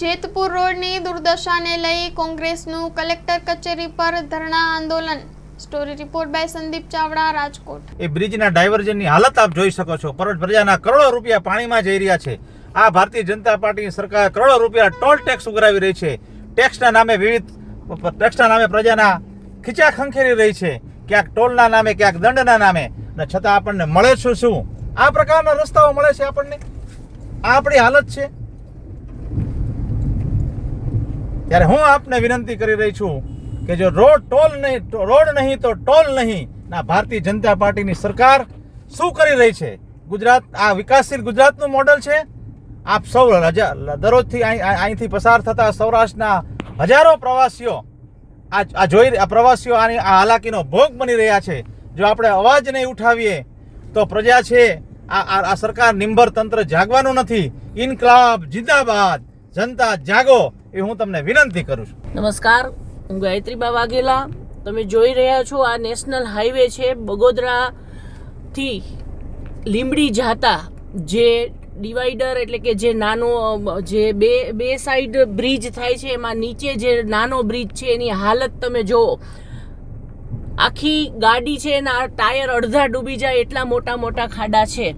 જેતપુર રોડની દુર્દશાને લઈ કોંગ્રેસનું કલેક્ટર કચેરી પર ધરણા આંદોલન. Story report by Sandeep Chavda, Rajkot. એ બ્રિજના ડાયવર્ઝનની હાલત આપ જોઈ શકો છો. પરોઢ પ્રજાના કરોડો રૂપિયા પાણીમાં જઈ રહ્યા છે. આ ભારતીય જનતા પાર્ટીની સરકાર કરોડો રૂપિયા ટોલ ટેક્સ ઉઘરાવી રહી છે. ટેક્સના નામે વિવિધ, ટેક્સના નામે પ્રજાના ખીચા ખંખેરી રહી છે. ક્યાંક ટોલના નામે, ક્યાંક દંડના નામે. ને છતાં આપણને મળે શું શું? આ પ્રકારના રસ્તાઓ મળે છે આપણને? આ આપણી હાલત છે? ત્યારે હું આપને વિનંતી કરી રહી છું કે જો રોડ ટોલ નહીં રોડ નહીં, તો ટોલ નહીં, ના, ભારતીય જનતા પાર્ટીની સરકાર શું કરી રહી છે? ગુજરાત, આ વિકાસશીલ ગુજરાતનું મોડલ છે? આપ સૌ રજા, દરરોજથી અહીં અહીં- અહીંથી પસાર થતા સૌરાષ્ટ્રના હજારો પ્રવાસીઓ આ જોઈ આ પ્રવાસીઓ આની, આ હાલાકીનો ભોગ બની રહ્યા છે. જો આપણે અવાજ નહીં ઉઠાવીએ, તો પ્રજા છે આ આ સરકાર નિંબર તંત્ર જાગવાનું નથી. ઇન્કલાબ, જિંદાબાદ. જનતા જાગો એ હું તમને વિનંતી કરું છું. નમસ્કાર, હું ગાયત્રીબા વાઘેલા. તમે જોઈ રહ્યા છો આ નેશનલ હાઈવે છે બગોદરાથી લીંબડી જાતા. જે ડિવાઈડર એટલે કે જે નાનો, જે બે બે સાઈડ બ્રિજ થાય છે, એમાં નીચે જે નાનો બ્રિજ છે, એની હાલત તમે જુઓ આખી ગાડી છે એના ટાયર અડધા ડૂબી જાય એટલા મોટા મોટા ખાડા છે.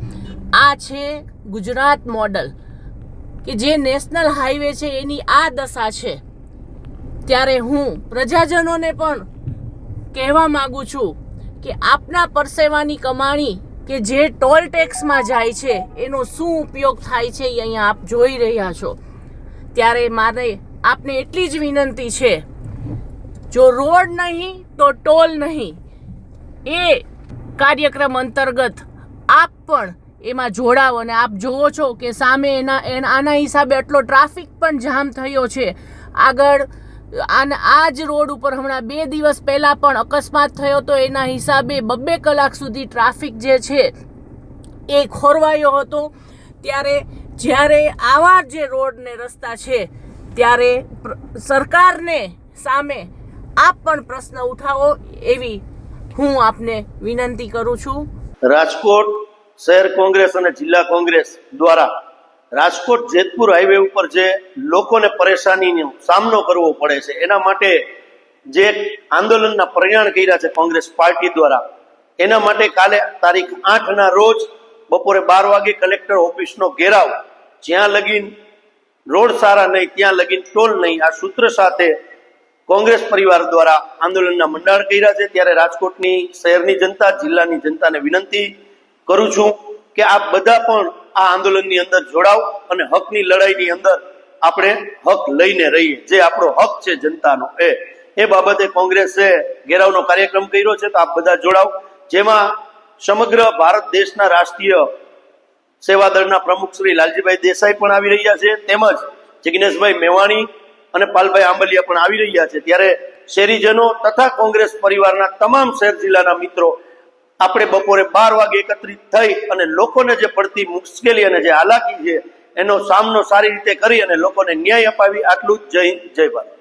આ છે ગુજરાત મોડલ. કે જે નેશનલ હાઈવે છે એની આ દશા છે. ત્યારે હું પ્રજાજનોને પણ કહેવા માગું છું કે આપના પરસેવાની કમાણી કે જે ટોલ ટેક્સમાં જાય છે, એનો શું ઉપયોગ થાય છે એ અહીંયા આપ જોઈ રહ્યા છો. ત્યારે મારે આપને એટલી જ વિનંતી છે, જો રોડ નહીં તો ટોલ નહીં, એ કાર્યક્રમ અંતર્ગત આપ પણ એમાં જોડાવો અને આપ જોવો છો કે સામે એના એના આના હિસાબે એટલો ટ્રાફિક પણ જામ થયો છે. આગળ આ જ રોડ ઉપર હમણાં બે દિવસ પહેલાં પણ અકસ્માત થયો તો એના હિસાબે બબ્બે કલાક સુધી ટ્રાફિક જે છે, એ ખોરવાયો હતો. ત્યારે જ્યારે આવા જે રોડ ને રસ્તા છે, ત્યારે સરકારને સામે આપ પણ પ્રશ્ન ઉઠાવો એવી હું આપને વિનંતી કરું છું. રાજકોટ શહેર કોંગ્રેસ અને જિલ્લા કોંગ્રેસ દ્વારા રાજકોટ જેતપુર હાઈવે ઉપર જે લોકોને પરેશાનીનો સામનો કરવો પડે છે, એના માટે જે આંદોલનના પ્રયાણ કર્યા છે કોંગ્રેસ પાર્ટી દ્વારા, એના માટે કાલે તારીખ આઠના રોજ બપોરે બાર વાગે કલેક્ટર ઓફિસનો ઘેરાવ, જ્યાં લગીન રોડ સારા નહીં, ત્યાં લગીન ટોલ નહીં, આ સૂત્ર સાથે કોંગ્રેસ પરિવાર દ્વારા આંદોલનના મંડાણ કર્યા છે. ત્યારે રાજકોટની શહેરની જનતા, જિલ્લાની જનતાને વિનંતી કરું છું કે આપ બધા પણ આ આંદોલનની અંદર જોડાવ અને હકની લડાઈની અંદર આપણે હક લઈને રહીએ. જે આપણો હક છે જનતાનો એ. એ બાબતે કોંગ્રેસે ઘેરાવનો કાર્યક્રમ કર્યો છે તો આપ બધા જોડાવ જેમાં સમગ્ર ભારત દેશના રાષ્ટ્રીય સેવા દળના પ્રમુખ શ્રી લાલજીભાઈ દેસાઈ પણ આવી રહ્યા છે. તેમજ જિગ્નેશભાઈ મેવાણી અને પાલભાઈ આંબલિયા પણ આવી રહ્યા છે. ત્યારે શહેરીજનો તથા કોંગ્રેસ પરિવારના તમામ શહેર જિલ્લાના મિત્રો આપણે બપોરે બાર વાગે એકત્રિત થઈ અને લોકોને જે પડતી મુશ્કેલી અને જે હાલાકી છે, એનો સામનો સારી રીતે કરી અને લોકોને ન્યાય અપાવી. આટલું જ જય જય ભારત.